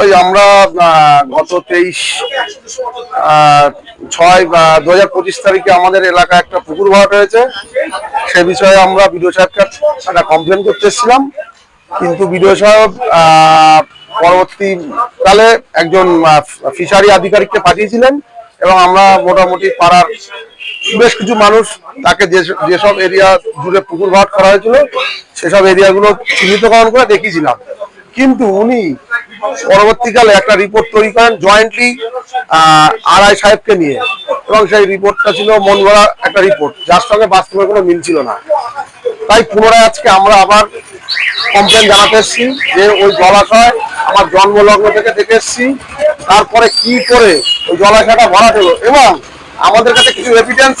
ওই আমরা গত তেইশ ছয় দু হাজার পঁচিশ তারিখে আমাদের এলাকায় একটা পুকুর ভরাট হয়েছে। সে বিষয়ে আমরা বিডিও সাহেবকে একটা কমপ্লেন করতে এসেছিলাম। কিন্তু বিডিও সাহেব পরবর্তীকালে একজন ফিশারি আধিকারিককে পাঠিয়েছিলেন এবং আমরা মোটামুটি পাড়ার বেশ কিছু মানুষ তাকে যেসব এরিয়া জুড়ে পুকুর ভাট করা হয়েছিল, সেসব এরিয়াগুলো চিহ্নিতকরণ করে দেখিয়েছিলাম। কিন্তু উনি পরবর্তীকালে একটা রিপোর্ট তৈরি করেন জয়েন্টলি আর আই সাহেবকে নিয়ে। এবং সেই রিপোর্টটা ছিল মন গড়া একটা রিপোর্ট যার সঙ্গে বাস্তবে কোনো মিল ছিল না। তাই পুনরায় আজকে আমরা আবার কমপ্লেন জানাতে এসেছি যে ওই জলাশয় আমার জন্মলগ্ন থেকে দেখে এসেছি। তারপরে কি করে ওই জলাশয়টা ভরাট হলো এবং আমাদের কাছে কিছু এভিডেন্স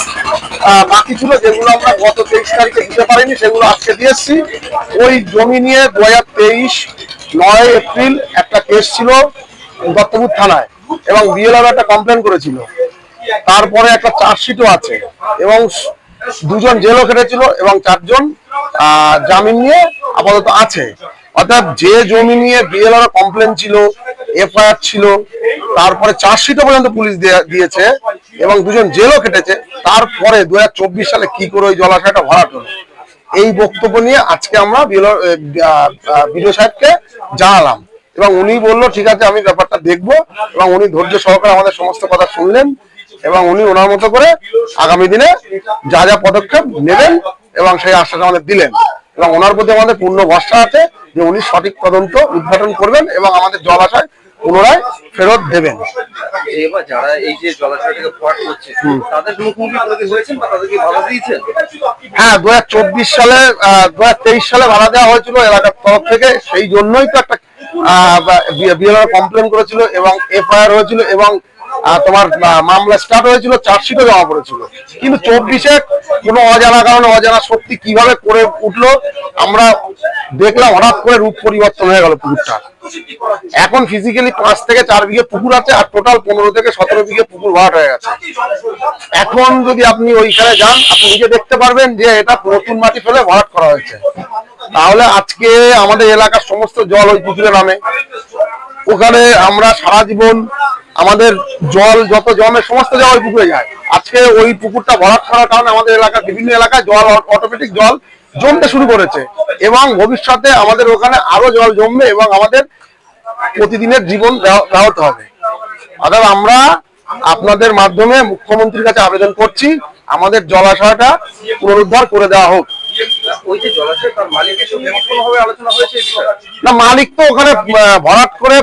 বাকি ছিল যেগুলো আমরা গত তেইশ তারিখে দিতে পারিনি, সেগুলো আজকে দিয়ে এসেছি। ওই জমি নিয়ে দু হাজার তেইশ নয় এপ্রিল কেস ছিল দত্তপুর থানায় এবং বিএলআর একটা কমপ্লেন করেছিল। তারপরে একটা চার্জশিটও আছে এবং দুজন জেলও কেটেছিল এবং চারজন জামিন নিয়ে আপাতত আছে। অর্থাৎ যে জমি নিয়ে বিএলআর কমপ্লেন ছিল, এফআইআর ছিল, তারপরে চার্জশিটও পর্যন্ত পুলিশ দিয়েছে এবং দুজন জেলও কেটেছে তারপরে দু হাজার চব্বিশ সালে কি করে ওই জলাশয়টা ভরাট হলো? এই বক্তব্য নিয়ে আজকে আমরা বিএলআর বিডিও সাহেবকে জানালাম। এবং উনি বলল ঠিক আছে আমি ব্যাপারটা দেখব। এবং উনি ধৈর্য সহকারে আমাদের সমস্ত কথা শুনলেন এবং উনি ওনার মতো করে আগামী দিনে যা যা পদক্ষেপ নেবেন এবং সেই আশ্বাস আমাদের দিলেন। এবং ওনার প্রতি আমাদের পূর্ণ ভরসা আছে যে উনি সঠিক তদন্ত উদ্ঘাটন করবেন এবং আমাদের জলাশয় পুনরায় ফেরত দেবেন। এবার যারা এই যে জলাশয়টাকে ভরাট করছে তাদের মুখোমুখি কোনো হয়েছেন বা তাদেরকে ভালো দিয়েছেন? হ্যাঁ দু হাজার চব্বিশ সালে দু হাজার তেইশ সালে ভাড়া দেওয়া হয়েছিল এলাকার তরফ থেকে সেই জন্যই তো একটা বিএলআর কমপ্লেন করেছিল এবং এফআইআর হয়েছিল এবং তোমার মামলা স্টার্ট হয়েছিল চার্জশিটও জমা পড়েছিল। কিন্তু চব্বিশে কোনো অজানা কারণে অজানা শক্তি কীভাবে করে উঠল, আমরা দেখলাম হঠাৎ করে রূপ পরিবর্তন হয়ে গেল পুকুরটা। এখন ফিজিক্যালি পাঁচ থেকে চার বিঘে পুকুর আছে আর টোটাল পনেরো থেকে সতেরো বিঘে পুকুর ভাট হয়ে গেছে। এখন যদি আপনি ওইখানে যান, আপনি নিজে দেখতে পারবেন যে এটা নতুন মাটি ফেলে ভরাট করা হয়েছে। তাহলে আজকে আমাদের এলাকার সমস্ত জল ওই পুকুরে নামে। ওখানে আমরা সারা জীবন আমাদের জল, যত জমে, সমস্ত জল ওই পুকুরে যায়। আজকে ওই পুকুরটা ভরাট করার কারণে আমাদের এলাকার বিভিন্ন এলাকায় জল অটোমেটিক জল জমতে শুরু করেছে। এবং ভবিষ্যতে আমাদের ওখানে আরও জল জমবে এবং আমাদের প্রতিদিনের জীবন ব্যাহ- ব্যাহত হবে। অর্থাৎ আমরা আপনাদের মাধ্যমে মুখ্যমন্ত্রীর কাছে আবেদন করছি, আমাদের জলাশয়টা পুনরুদ্ধার করে দেওয়া হোক। ওই যে জলাশয় তার মালিকের সঙ্গে কোনোভাবে আলোচনা হয়েছে? না, মালিক তো ওখানে ভরাট করে